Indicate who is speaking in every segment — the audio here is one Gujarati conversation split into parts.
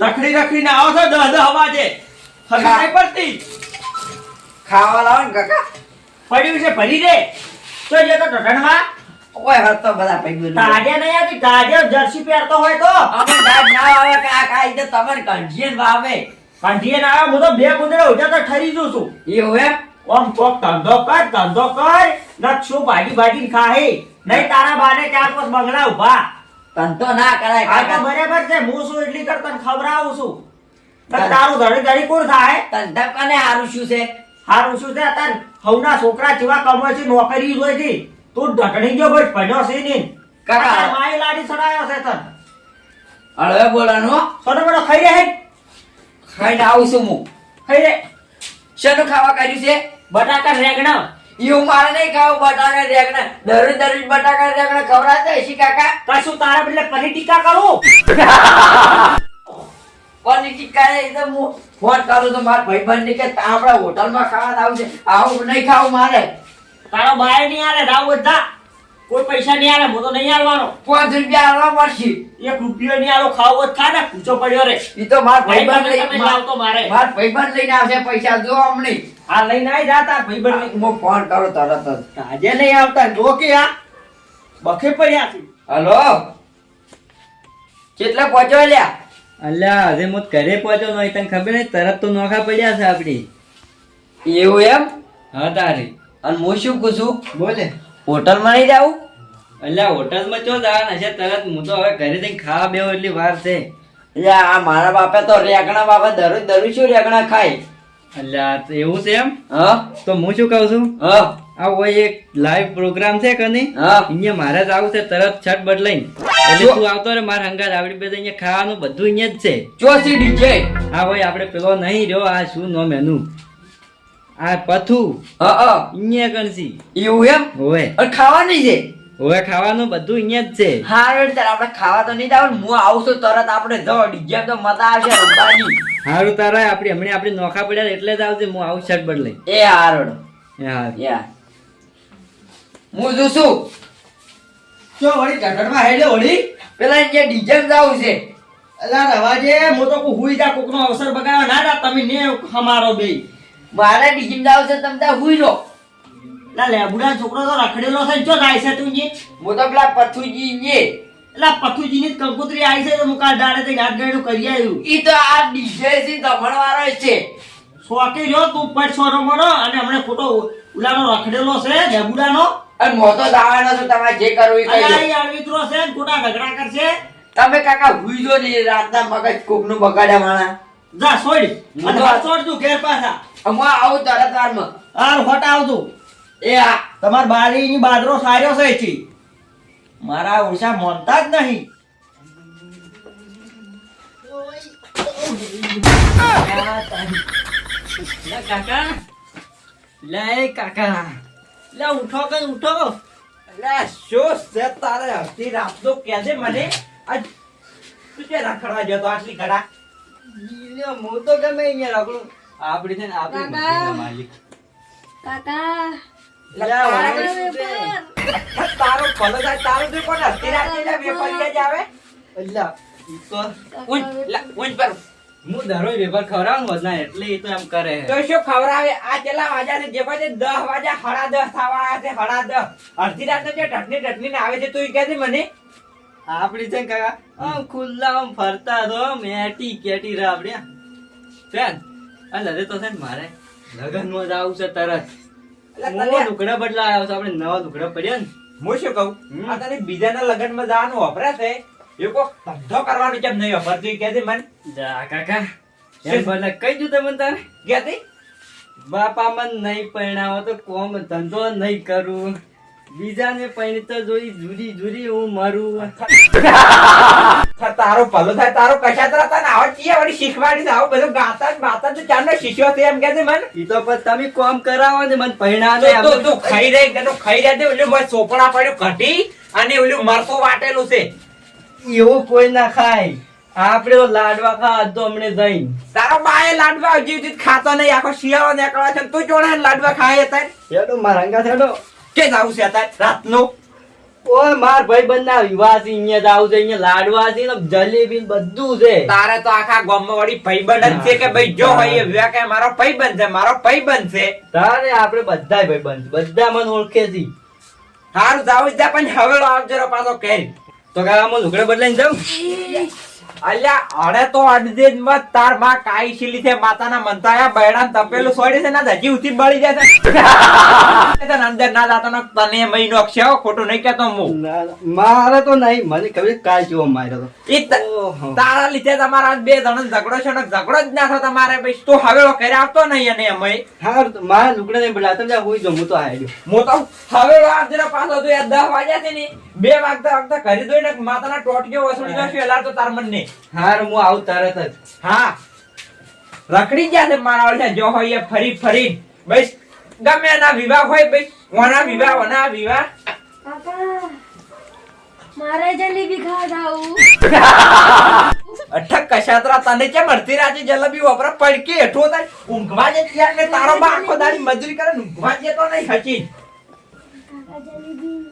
Speaker 1: રખડી રખડીને આવો છો દહ દહ અવાજે ખબર નહીં પડતી.
Speaker 2: ખાવા લાવો ને કાકા.
Speaker 1: પડ્યું છે ભરી દે. તો જે તો ઢઢણમાં
Speaker 2: ઓય હર તો બધા પૈકી
Speaker 1: તાજે નહીં આવતી તાજે જર્સી પહેરતો હોય તો.
Speaker 2: અમે દાદ ના આવે કાકા ઈ તો તમને કંઠીએ વાવે.
Speaker 1: કાંઠીએ આવે હું તો બે ગુંદડે ઉઠ્યા તો ઠરી જઉં છું.
Speaker 2: એવું એમ?
Speaker 1: ઓમ કોક ધંધો કર ધંધો કર. નક શું ભાજી ભાજી ખાહી? નહીં તારા બાને ચાર પાંચ બંગલા ઊભા
Speaker 2: ધંધો ના કરાય
Speaker 1: આ
Speaker 2: કાકા.
Speaker 1: બરાબર છે. હું શું એટલી કર તને ખવડાવું છું? તારું ધડી ધડી કોણ થાય?
Speaker 2: ધંધા કને હારું શું છે?
Speaker 1: હારું શું છે? અત્યારે હવના છોકરા જેવા કમાય છે નોકરી જોઈ છે. તું ઢટણી ગયો ભાઈ ભણ્યો છે ને
Speaker 2: કાકા.
Speaker 1: માય લાડી સડાયો છે તન.
Speaker 2: હળવે બોલાનો
Speaker 1: સોનો બડો ખાઈ રે.
Speaker 2: ખાઈને આવું છું હું.
Speaker 1: ખાઈ રે
Speaker 2: શેનું ખાવા કર્યું છે?
Speaker 1: બટાકા રેગણા.
Speaker 2: એવું મારે નહીં ખાવું બટાકા દરરોજ દરરોજ બટાકા રેગણા ખવડાવતા હશી કાકા?
Speaker 1: કશું તારા બદલે પનીર ટીકા કરું?
Speaker 2: પનીર એ તો હું ફોન કરું તો મારા ભાઈબંધ કે આપણા હોટલમાં ખાવા આવું છે આવું નહીં ખાવું મારે?
Speaker 1: તારો બાય નહીં આલે રાવ બધા કોઈ પૈસા નહીં આલે હું તો નહીં આલવાનો
Speaker 2: પાંચ રૂપિયા આવવા મળશે
Speaker 1: એક રૂપિયો નહીં આલો ખાવો જ ખા ને પૂછો પડ્યો રે.
Speaker 2: ઈ તો મારા
Speaker 1: ભાઈબંધ
Speaker 2: ભાઈબંધ
Speaker 1: તમે
Speaker 2: લઈ
Speaker 1: લાવતો મારે.
Speaker 2: મારા ભાઈબંધ લઈને આવશે પૈસા જો હમણાં
Speaker 1: આ લઈને આવી જાતા ભાઈબંધ
Speaker 2: હું. ફોન કરું તરત જ.
Speaker 1: આજે નહીં આવતા જો કે આ બખે પડ્યા છે.
Speaker 2: હલો? કેટલા પહોંચો લ્યા?
Speaker 3: અલ્યા હવે હું ઘરે પહોંચ્યો નહીં તને ખબર નહીં તરત તો નોખા પડ્યા છે આપડી
Speaker 2: એવું એમ?
Speaker 3: હા તારી.
Speaker 2: અને હું શું કહું છું?
Speaker 3: બોલે.
Speaker 2: હોટલમાં નહીં જાવું
Speaker 3: અલ્યા હોટલમાં ચો જવાના છે તરત? હું તો હવે ઘરે જઈને ખાવા બેહો એટલી વાર છે.
Speaker 2: એટલે આ મારા બાપે તો રેગણા બાપા દરરોજ દરરોજ શું રેગણા ખાય?
Speaker 3: અલ્યા એવું છે એમ?
Speaker 2: હા.
Speaker 3: તો હું શું કહું છું?
Speaker 2: હા.
Speaker 3: આ કોઈ એક લાઈવ પ્રોગ્રામ છે
Speaker 2: કને
Speaker 3: અહીંયા મારે જ આવું છે તરત છટ બદલાઈને. એટલે તું આવતો રે મારા હંગાત આવડી બે અહીંયા ખાવાનું બધું અહીંયા જ છે.
Speaker 2: ચોસી ડીજે?
Speaker 3: હા ભાઈ આપણે પેલો નહીં રહ્યો આ શું નો મેનુ આ પથુ.
Speaker 2: હા હા.
Speaker 3: અહીંયા કણસી
Speaker 2: એવું એમ?
Speaker 3: હોવે
Speaker 2: અને ખાવાની છે?
Speaker 3: હોવે ખાવાનું બધું અહીંયા જ છે.
Speaker 2: હા એટલે આપણે ખાવા તો નહીં આવે હું આવું છું તરત આપણે જો ડીજે તો મજા આવશે રમવાની
Speaker 3: હારું તારા આપણે હમણાં આપણે નોખા પડ્યા એટલે જ આવજે હું આવું શર્ટ બદલાઈ.
Speaker 2: એ હારોડ
Speaker 3: હા
Speaker 2: યા હું જો છું.
Speaker 1: જો વળી ઢઢણમાં હેડે વળી?
Speaker 2: પેલા જે ડીજે જાવું છે.
Speaker 1: અલા રવાજે હું તો કોઈ હુઈ જા કોકનો અવસર બગાડવા. ના જા તમે ને હમારો બે.
Speaker 2: મારે ડીજે જાવું છે તમે ત્યાં હુઈ રહો
Speaker 1: ના લેબુડા છોકરો તો રખડેલો છે જો જાય છે તું જી
Speaker 2: હું તો પેલા પથુજી ને
Speaker 1: એટલે પથુજી ની કંકોત્રી આવી છે તો હું કાલ દાડે હાથ ગયેલું કરી આવ્યું
Speaker 2: ઈ તો આ ડીજે થી દમણ વાળો છે.
Speaker 1: શોખી રહ્યો તું પટ સોનો મોનો અને હમણે ખોટો ઉલાનો રખડેલો છે લેબુડાનો
Speaker 2: અને મોટો દાવાનો છો તમારે જે કરવું એ કરી.
Speaker 1: આ મિત્રો છે ગોટા ખોટા ઝઘડા કરશે.
Speaker 2: તમે કાકા હુઈ જો ને રાતના મગજ કોકનું બગાડ્યા માણા.
Speaker 1: જા છોડ અને છોડ તું ઘેર પાછા.
Speaker 2: હું આવું તરત વારમાં.
Speaker 1: હાર હોટ આવતું
Speaker 2: એ આ
Speaker 1: તમાર બારીની બાદરો સાર્યો છે એથી મારા ઓછા મોનતા જ નહીં.
Speaker 3: લે કાકા. લે કાકા.
Speaker 1: લે ઉઠો કઈ ઉઠો. લે શું છે તારે? હસ્તી રાતનો છે મને. આજ તું જે રખડવા જતો આટલી ઘડા
Speaker 3: લે, હું તો ગમે અહીંયા રગડું. આપડી છે ને આપડી
Speaker 4: કાકા.
Speaker 3: માલિક.
Speaker 4: કાકા.
Speaker 1: તારો ભલો થાય તારો કોણ હસ્તી રાખી લે વેપારી જ આવે પર.
Speaker 3: હું દરરોજ વેપાર ખવડાવું વધના એટલે એ તો એમ કરે.
Speaker 1: તો શું ખવડાવે? આ કેટલા ને જે પછી દસ વાજા હળા દસ થવા આવ્યા છે સાડા દસ. અડધી રાતનો જે ઢટની ઢટની આવે છે તું કહે છે મને.
Speaker 3: આપડી છે ને કાકા આમ ખુલ્લા આમ ફરતા તો મેટી કેટી રાબડ્યા આપડે ફેન. આ લડે તો છે ને મારે. લગનમાં જ આવું છે તરત. નવો
Speaker 1: તને-
Speaker 3: લુગડા બદલા આવ્યો છે. આપણે નવા લુગડા પડ્યા ને.
Speaker 1: હું શું કહું? આ તને બીજાના લગ્નમાં જવાનું વપરાશ છે? એ કોક ધંધો કરવાનો કેમ નહીં વપરતું કે છે મને.
Speaker 3: જા કાકા. એમ બદલે કઈ દઉં તમને તારે.
Speaker 1: ક્યાંથી?
Speaker 3: બાપા મન નહીં પરણાવો તો કોમ ધંધો નહીં કરું. બીજાને પરણી તો જોઈ જુદી જુદી હું મરું.
Speaker 1: તારો ભલો થાય તારો કશાતરા તને આવો ચીએ વળી શીખવાડી આવો બધું ગાતા ને તો ચાંદો શિષ્યો છે એમ કે છે મન.
Speaker 3: ઈ તો પણ તમે કોમ કરાવો ને મને પરણા
Speaker 1: તો તું તું ખાઈ રહી કે તું ખાઈ રહી ઓલું મોય સોપડા પડ્યું ઘટી અને ઓલું મરચું વાટેલું છે.
Speaker 3: એવું કોઈ ના ખાય. આપણે તો લાડવા ખા તો હમણે જઈ
Speaker 1: તારો બાએ લાડવા જીવ જીત ખાતો નહીં. આખો શિયાળો નીકળવા છે તું જોડે લાડવા ખાય અત્યારે?
Speaker 3: હેડો મારા હંગા હેડો.
Speaker 1: કે જાવું છે રાત રાતનું?
Speaker 3: ઓય માર ભાઈબંધ ના વિવાહ છે અહીંયા જાવ છે અહીંયા લાડવા છે ને જલેબી બધું છે.
Speaker 1: તારે તો આખા ગામમાં વળી ભાઈબંધ જ છે કે ભાઈ જો ભાઈ એ વિવાહ કે મારો ભાઈબંધ છે મારો ભાઈબંધ છે.
Speaker 3: તારે આપણે બધાય ભાઈબંધ બધા મને ઓળખે છે.
Speaker 1: હારું જાવ જ જા પણ હવે આવજો પાછો કે
Speaker 3: તો કાકા હું લુગડે બદલાઈને જાઉં?
Speaker 1: અલ્યા અરે તો અડધે જ મત. તારમાં કાઈ શીલી છે માતાના મંતાયા બૈડા તપેલું છોડી છે ને હજી ઉઠી બળી જશે તને અંદર ના જાતો ને તને મહિનો છે ખોટું નહીં કેતો હું.
Speaker 3: ના, ના, મારે તો નહીં મને કવિ કાલ જેવો તો
Speaker 1: ઈ તારા લીધે તમારા બે જણ ઝઘડો છે ને ઝઘડો જ ના થયો તમારે ભાઈ. તો હવેળો કરી આવતો નહીં અને
Speaker 3: હા મારા લુગડા નહીં બદલાતા તમે હું જમું તો આયો
Speaker 1: હું તો હવેળો આવજે પાછો તું યાર દસ વાગ્યા છે ને બે વાગતા વાગતા ઘરે દો ને માતાના ટોટકે વસૂલી જશે એલા તો તાર મન
Speaker 3: હાર હું આવું તરત જ.
Speaker 1: હા. રખડી ગયા છે મારા ઓળખ્યા જો હોય ફરી ફરી. બસ ગમે ના વિવાહ હોય બસ ઓના વિવાહ ઓના વિવાહ.
Speaker 4: કાકા મારે જલેબી ખાવા
Speaker 1: અઠક કશાત્રા તને કેમ અડધી રાતે જલેબી વપરા? પડકે હેઠો થાય ઊંઘવા જે ત્યાં ને તારો બા આખો દાડી મજૂરી કરે ને ઊંઘવા જતો નહીં હચી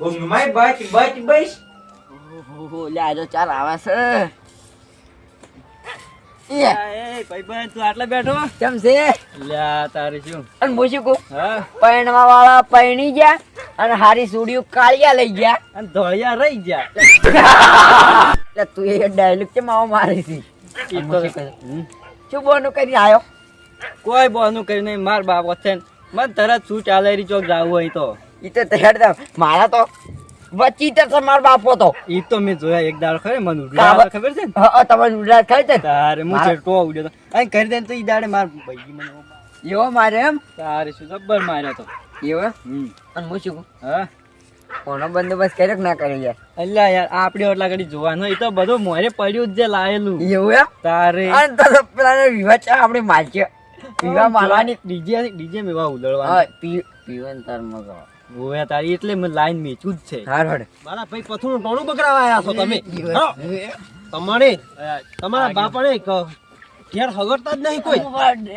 Speaker 1: ઊંઘમાં બચ બચ બસ.
Speaker 2: ઓહો, લે આ જો ચાલ આવે છે એ,
Speaker 3: એ ભાઈબંધ તું આટલા બેઠો?
Speaker 2: કેમ છે?
Speaker 3: લ્યા તારે શું?
Speaker 2: અને હું શું પૈણવા વાળા પૈણી ગયા અને હારી સુડીઓ કાળિયા લઈ ગયા.
Speaker 3: અને ધોળિયા રહી ગયા.
Speaker 2: એટલે તું એ ડાયલોગ કેમ આવો મારી. શું બોનું કરી આવ્યો
Speaker 3: કોઈ બોનું કરી નહીં માર બાપ છે. મને તરત શું ચાલે રી ચોક જાવું હોય તો.
Speaker 2: એ તો તૈયાર મારા તો વચ્ચી તો તમારો બાપો તો
Speaker 3: ઈ તો મેં જોયા એક દાડો ખરે મને
Speaker 2: કાબા-
Speaker 3: ખબર છે
Speaker 2: હા, હા, તમારે ઉડાડ ખાય છે
Speaker 3: તારે હું ચેટો ઉડ્યો તો. કરી દે તો ઈ દાડે માર ભાઈ મને
Speaker 2: એવો મારે એમ?
Speaker 3: તારે શું જબ્બર માર્યો તો?
Speaker 2: એવો?
Speaker 3: હમ.
Speaker 2: અને હું શું કહું?
Speaker 3: હા.
Speaker 2: કોનો બંદોબસ્ત કર્યો કે ના કર્યો યાર?
Speaker 3: અલ્લા યાર આપડે એટલા ઘડી જોવાનો એ તો બધું મોરે પડ્યું જ જે લાયેલું.
Speaker 2: એવું એમ?
Speaker 3: તારે
Speaker 2: અને તો પેલા વિવાહ છે આપણે વિવાહ માલવાની
Speaker 3: ડીજે ડીજે મેવા
Speaker 2: ઉદળવા પીવન તાર મગા
Speaker 3: હોયા તારી એટલે મેં લાઈન મેચું જ છે.
Speaker 2: હાર હડ
Speaker 5: મારા ભાઈ પથું ટોણું બકરાવા આયા છો તમે. તમારે તમારા બાપાને ક- ઘેર હગરતા જ નહીં કોઈ.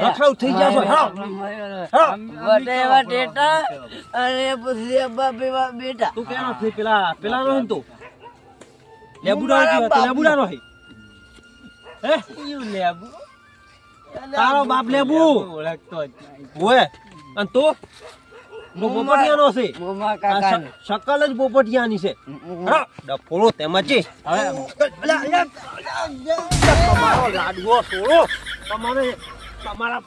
Speaker 5: રખડવ થઈ ગયા છો. હરો.
Speaker 2: વટેવા ટેટા અને પછી અબ્બા બેવા બેટા
Speaker 5: તું કેનો છે પેલા પેલા નો તું. લેબુડા નો તું લેબુડા નો હે? તારો બાપ લેબુ.
Speaker 3: ઓળખતો જ
Speaker 5: અને તું? પોપટિયાનો છે. શકલ જ પોપટિયાની છે. ડફોળો તેમાં છે. હવે તમારો લાડવો સોળો. તમારે તમારા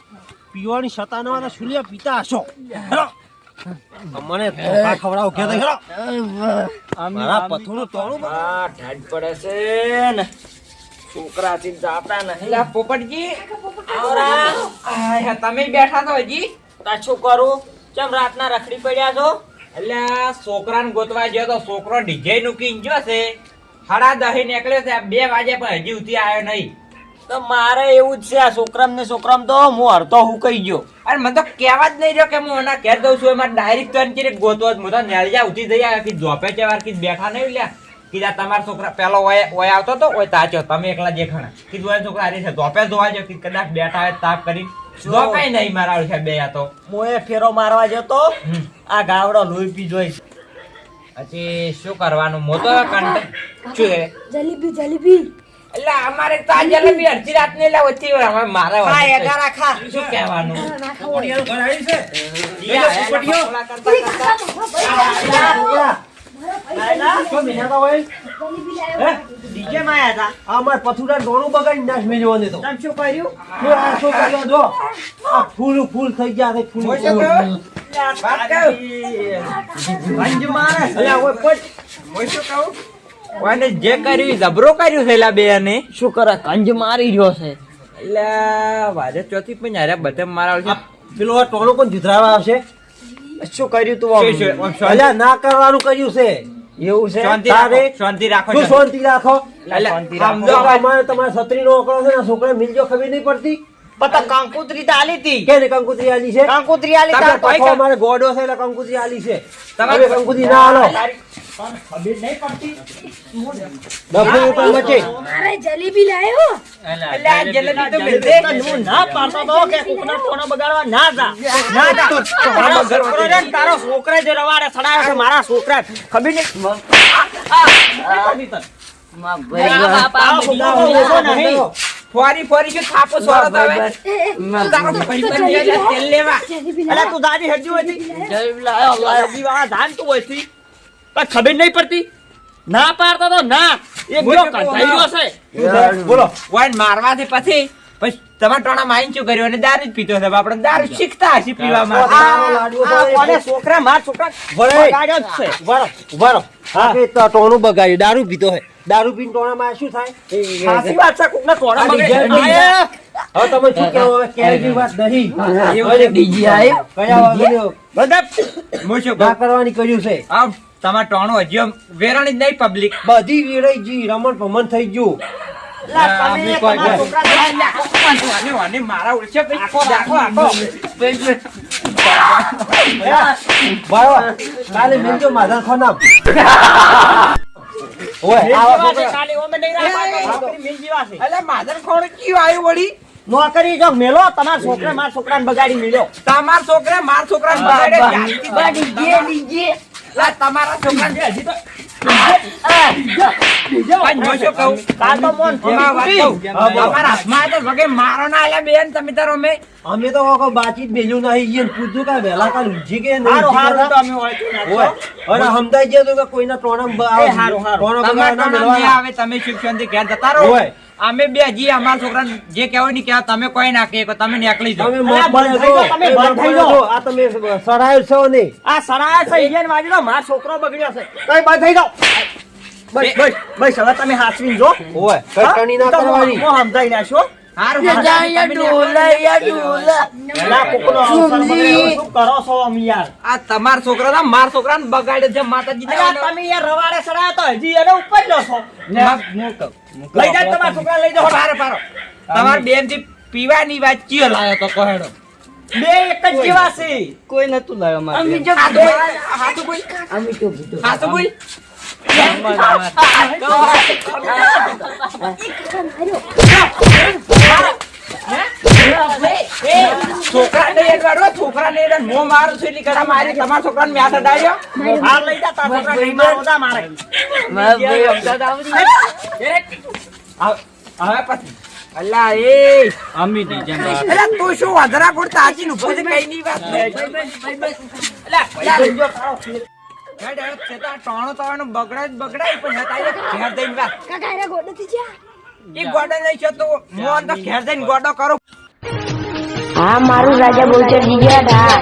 Speaker 5: પીવાની સતાના સુલિયા પીતા હશો. અમને ધોકા ખવડાવો કે. મારા પથુનું તોડું.
Speaker 1: પડે છે ને. છોકરાથી જાતા નહીં. લા પોપટજી. તમે બેઠા તો હજી.
Speaker 2: તા શું કરું? કેમ રાતના રખડી પડ્યા છો?
Speaker 1: એટલે છોકરાને ગોતવા ગયો તો છોકરો ડીજે નુકીને ગયો છે. સાડા દહે નીકળ્યો છે બે વાગે પણ હજી સુધી આવ્યો નહીં.
Speaker 2: તો મારે એવું જ છે આ છોકરામ ને છોકરામ તો હું હરતો હું કહી ગયો.
Speaker 1: અરે મને તો કહેવા જ નહીં રહ્યો કે હું એના ઘેર દઉં છું. એમાં ડાયરેક્ટ તો એમ ગોતવો જ. હું તો નેળજા ઉઠી જઈ આવ્યા કે જોપે છે વાર કીધું બેઠા નહીં લ્યા. કીધા તમારા છોકરા પેલો ઓય ઓય આવતો તો ઓય તાચો તમે એકલા દેખાણા. કીધું છોકરા હારી છે જોપે જોવા જો કીધું કદાચ બેઠા હોય તાપ કરી. જોપે નહીં મારા ઓળખે બે આ તો.
Speaker 2: મોએ ફેરો મારવા જતો. આ ગાવડો લોહી પી જોઈ.
Speaker 1: પછી શું કરવાનું? મોતો કંટ શું છે?
Speaker 4: જલેબી જલેબી.
Speaker 1: એટલે અમારે તો આ જલેબી અડધી રાત ને એટલે ઓછી હવે અમારે મારે
Speaker 2: હા
Speaker 1: વાંધો
Speaker 2: એગારા ખા.
Speaker 1: શું કહેવાનું?
Speaker 5: ઘર આવ્યું છે. જો કર્યો? જો. આ ફૂલ ફૂલ થઈ ગયા ફૂલ
Speaker 1: મોય શું
Speaker 5: ફૂલ.
Speaker 1: કહું? વાત કહું?
Speaker 2: પંજ મારે
Speaker 1: અલ્યા, ઓય પોચ. મોય શું કહું? ઓયને જે કર્યું જબરો કર્યું છે બે ને
Speaker 2: શું કરે? કંજ મારી રહ્યો છે.
Speaker 1: એટલે વાજે ચોથી પણ બધા બધે મારા.
Speaker 5: પેલો આ ટોણું કોણ જીતરાવા આવશે.
Speaker 2: શું કર્યું તું
Speaker 5: અલ્યા ના કરવાનું કર્યું છે.
Speaker 2: એવું છે?
Speaker 1: શાંતિ રાખો
Speaker 5: તારે-
Speaker 1: શાંતિ રાખો
Speaker 5: શું શાંતિ રાખો?
Speaker 1: અમારે-
Speaker 5: તમારા છત્રી નો ઓકળો છે ને છોકરા મિલજો ખબર નહીં પડતી?
Speaker 2: પતા કંકુતરી તો આલી હતી.
Speaker 5: કે ને કંકુતરી આલી છે?
Speaker 2: કંકુતરી આલી
Speaker 5: અમારે ગોડો છે એટલે કંકુતરી આલી છે.
Speaker 1: તમારે-
Speaker 5: તમે કંકુતરી ના આલો
Speaker 4: મારે જલેબી લાવ્યો
Speaker 1: જલેબી તો મિલતે
Speaker 2: હું ના પાડતો તો કે કોકના ટોણા બગાડવા ના જા. ના જા.
Speaker 1: તમારો
Speaker 2: છોકરો ને તારો છોકરા જે રવાડે સડાવે છે મારા છોકરા ખબર નહીં.
Speaker 1: ફોરી ફોરી શું થાપો સોરો
Speaker 2: આવે.
Speaker 1: તારો ભાઈબંધ છે લેવા.
Speaker 3: અલા તું દાદી હજી હતી
Speaker 2: જલેબી લાયો લાયો.
Speaker 3: ધાન તું હોય પણ ખબર નહીં પડતી? ના પાડતો તો ના. એક
Speaker 1: બોલ
Speaker 3: જો
Speaker 1: કે
Speaker 3: છે
Speaker 5: બોલો.
Speaker 1: વાઈન મારવાથી પછી પછી તમારા ટોણા માઈન શું કર્યું? અને દારૂ જ પીતો હતો. આપણે દારૂ શીખતા હશે પીવામાં.
Speaker 3: છોકરા માર છોકરા
Speaker 5: વળે.
Speaker 3: છે.
Speaker 5: ઊભા રહો, ઊભા રહો. આ કે તો ટોણું બગાડ્યું. દારૂ પીતો હે. દારૂ પીને ટોણામાં શું થાય?
Speaker 3: સાચી વાત છે. કોકના. આયા.
Speaker 5: હવે તમે શું કહેવો હવે ક્યાંય વાત નહીં.
Speaker 2: એવું ડીજી આવ્યો.
Speaker 5: કયા વગરનું
Speaker 3: બધા
Speaker 5: કરવાની કર્યું છે.
Speaker 1: આમ. તમારા ટોણો હજી વેરાણી જ નહીં પબ્લિક
Speaker 5: બધી વેરાઈ જી રમણ ભમણ થઈ ગયું.
Speaker 1: મારા ઓળશે
Speaker 5: કાલે મેલજો
Speaker 3: નહીં રાખવા, નોકરી જો મેલો તમારા છોકરા મારા છોકરાને બગાડી મેલ્યો.
Speaker 1: તમારા છોકરા માર છોકરા બગાડે. લા, તમારા છોકરા
Speaker 3: હજી તો તો
Speaker 5: બોલો.
Speaker 1: તો ના તમે તારો અમે
Speaker 5: અમે તો કોઈ બાતચીત નહીં પૂછ્યું કે વહેલા કાલ કે
Speaker 3: તો
Speaker 5: સમજાઈ ગયો કોઈના ટોણા બ-
Speaker 3: એ હારું, હારું.
Speaker 5: ટોણા
Speaker 1: તમારા
Speaker 5: બગાડવા ના
Speaker 1: ટોણા આવે તમે શિક્ષણથી ઘેર જતા રહો
Speaker 5: ઓય.
Speaker 1: અમે બે જી અમારા છોકરા જે કહેવાય ને કહેવાય તમે કોઈ ના કહે તમે નીકળી જાઓ.
Speaker 5: તમે
Speaker 3: બંધ થઈ
Speaker 5: બને
Speaker 3: જાઓ, તમે બંધ થઈ જાઓ.
Speaker 5: આ તમે સરાય છો નહીં.
Speaker 3: આ સરાય છે ઈયન વાજી તો મારો છોકરો બગડ્યો છે. કઈ બંધ થઈ જાઓ. બસ બસ બસ હવે તમે હાચવીને જો.
Speaker 5: ઓય કઈ ટણી ના કરવાની.
Speaker 3: હું સમજાઈ નાખ્યો
Speaker 1: તમારા છોકરા ના મારા છોકરાને બગાડે છે માતાજી
Speaker 3: તમે યાર રવાડે સડાયો તો હજી એને ઉપર લો છો લઈ જાઓ તમારા છોકરા લઈ જાઓ.
Speaker 1: પારો પારો તમારા બેનથી પીવાની વાત ચિયો લાયો તો કહેડો?
Speaker 3: બે એક જ જેવા છે. કોઈ નતું લાવ્યો
Speaker 2: અમી જો
Speaker 1: હાથું બોલ.
Speaker 2: અમે તો ભૂતો
Speaker 1: હાથું બોલ. છોકરા ને અલ્લા તું શું વધરા કોડ તાચી નું કઈ ની વાત તવાનો બગડાય બગડાય પણ ઈ ગોડો છે તો મોન તો ઘેર જઈને ગોડો કરો.
Speaker 6: હા મારું રાજા બહુચર જીજે હતા